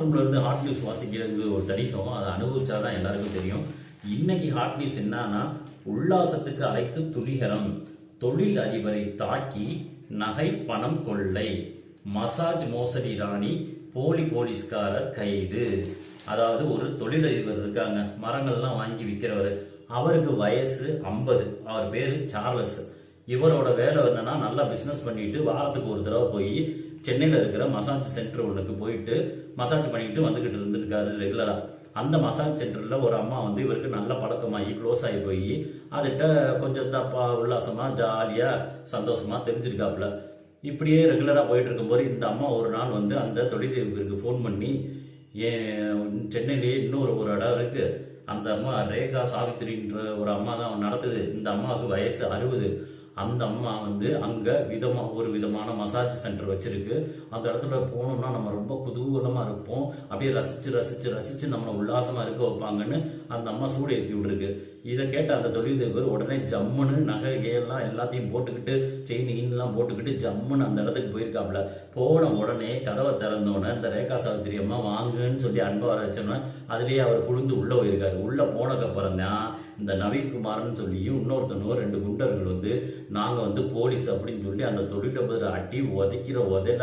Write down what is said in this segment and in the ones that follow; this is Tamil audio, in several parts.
பாத்ரூம்லேருந்து ஹாட் நியூஸ் வாசிக்கிறது ஒரு தனி சுகம் அதை அனுபவிச்சா தான் எல்லாருக்கும் தெரியும். இன்னைக்கு ஹாட் நியூஸ் என்னன்னா உல்லாசத்துக்கு அழைத்து துணிகரம். தொழில் அதிபரை தாக்கி நகை பணம் கொள்ளை. மசாஜ் மோசடி ராணி போலி போலீஸ்காரர் கைது. அதாவது ஒரு தொழிலதிபர் இருக்காங்க. மரங்கள்லாம் வாங்கி விற்கிறவர் அவருக்கு வயசு ஐம்பது. அவர் பேரு சார்லஸ். இவரோட வேலை என்னன்னா நல்லா பிஸ்னஸ் பண்ணிட்டு வாரத்துக்கு ஒரு தடவை போய் சென்னையில் இருக்கிற மசாஜ் சென்டர் ஒன்றுக்கு போயிட்டு மசாஜ் பண்ணிட்டு வந்துக்கிட்டு இருந்திருக்காரு ரெகுலராக அந்த மசாஜ் சென்டரில் ஒரு அம்மா வந்து இவருக்கு நல்ல பழக்கமாகி க்ளோஸ் ஆகி போய் அதுகிட்ட கொஞ்சம் தப்பா உல்லாசமாக ஜாலியாக சந்தோஷமா தெரிஞ்சிருக்காப்புல. இப்படியே ரெகுலராக போயிட்டு இருக்கும்போது இந்த அம்மா ஒரு நாள் வந்து அந்த தொழிலதிபருக்கு ஃபோன் பண்ணி ஏன் சென்னையிலேயே இன்னொரு ஒரு இடம் இருக்குது அந்த அம்மா ரேகா சாவித்திரின்ற ஒரு அம்மா தான் நடத்துது. இந்த அம்மாவுக்கு வயசு அறுபது. அந்த அம்மா வந்து அங்கே விதமாக ஒரு விதமான மசாஜ் சென்டர் வச்சுருக்கு. அந்த இடத்துல போனோம்னா நம்ம ரொம்ப குதூகலமாக இருப்போம். அப்படியே ரசித்து ரசித்து ரசித்து நம்மளை உல்லாசமாக இருக்க வைப்பாங்கன்னு அந்த அம்மா சூடு ஏற்றி விட்ருக்கு இதை கேட்ட அந்த தொழிலதிபர் உடனே ஜம்முன்னு நகை எல்லாம் எல்லாத்தையும் போட்டுக்கிட்டு செயின் இன்லாம் போட்டுக்கிட்டு ஜம்முன்னு அந்த இடத்துக்கு போயிருக்காப்புல. போன உடனே கதவை திறந்தோடனே இந்த ரேகா சாவித்திரி அம்மா வாங்குன்னு சொல்லி அன்பை வர வச்சோன்னா அதுலேயே அவர் குளிந்து உள்ளே போயிருக்காரு. உள்ளே போனதுக்கப்புறம் தான் இந்த நவீன்குமார்னு சொல்லியும் இன்னொருத்தனும் ரெண்டு குண்டர்கள் வந்து நாங்கள் வந்து போலீஸ் அப்படின்னு சொல்லி அந்த தொழிலதிபர் அடி உதைக்கிற உதையில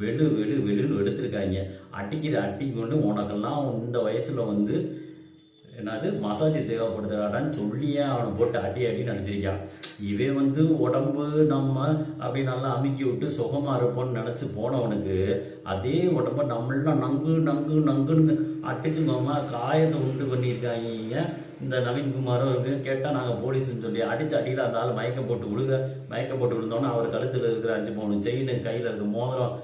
வெளு வெளு வெளுன்னு எடுத்திருக்காங்க. அடிக்கிற அடி கொண்டு உனக்கெல்லாம் இந்த வயசில் வந்து என்னது மசாஜ் தேவைப்படுத்துறாடான்னு சொல்லியே அவனை போட்டு அடி அடி நடிச்சிருக்கான் இவன் வந்து உடம்பு நம்ம அப்படி நல்லா அமுக்கி விட்டு சுகமாக இருப்போம்னு நினச்சி போனவனுக்கு அதே உடம்ப நம்மளாம் நங்கு நங்கு நங்குன்னு அடிச்சுக்கோமா காயத்தை உண்டு பண்ணியிருக்காங்க. இந்த நவீன்குமாரும் இருக்கு கேட்டால் நாங்கள் போலீஸ்னு சொல்லி அடிச்சு அடியில் அந்த ஆள் மயக்கம் போட்டு விழுக மயக்கம் போட்டு விழுந்தோன்னே அவர் கழுத்தில் இருக்கிற அஞ்சு மூணு செயின் கையில் இருக்க மோதிரம்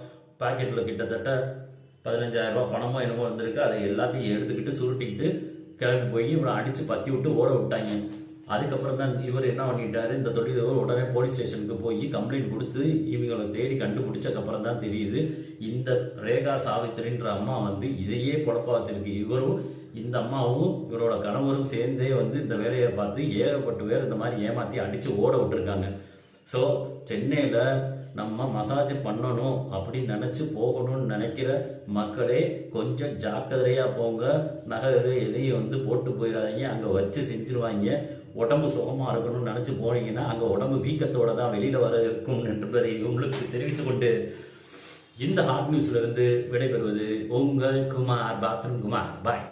பாக்கெட்டில் கிட்டத்தட்ட பதினஞ்சாயிரம் ரூபா பணமோ என்னமோ இருந்திருக்கு. அதை எல்லாத்தையும் எடுத்துக்கிட்டு சுருட்டிக்கிட்டு கிளம்பி போய் இவனை அடித்து பத்தி விட்டு ஓட விட்டாங்க. அதுக்கப்புறம் தான் இவர் என்ன பண்ணிட்டாரு? இந்த தொழிலவர் உடனே போலீஸ் ஸ்டேஷனுக்கு போய் கம்ப்ளைண்ட் கொடுத்து இவங்களை தேடி கண்டுபிடிச்சக்கப்புறம் தான் தெரியுது. இந்த ரேகா சாவித்திரின்ற அம்மா வந்து இதையே குழப்ப வச்சிருக்கு. இவரும் இந்த அம்மாவும் இவரோட கணவரும் சேர்ந்தே வந்து இந்த வேலையை பார்த்து ஏகப்பட்டு பேர் இந்த மாதிரி ஏமாத்தி அடிச்சு ஓட விட்டுருக்காங்க. ஸோ சென்னையில் நம்ம மசாஜ் பண்ணணும் அப்படின்னு நினச்சி போகணும்னு நினைக்கிற மக்களே கொஞ்சம் ஜாக்கிரதையாக போங்க. நகை எதையும் வந்து போட்டு போயிடாதீங்க. அங்கே வச்சு செஞ்சிருவாங்க. உடம்பு சுகமாக இருக்கணும்னு நினச்சி போனீங்கன்னா அங்கே உடம்பு வீக்கத்தோடு தான் வெளியில் வர இருக்கும் என்பதை உங்களுக்கு தெரிவித்து கொண்டு இந்த ஹாட் நியூஸ்லேருந்து விடைபெறுவது உங்கள் குமார் பாத்ரூம் குமார். பாய்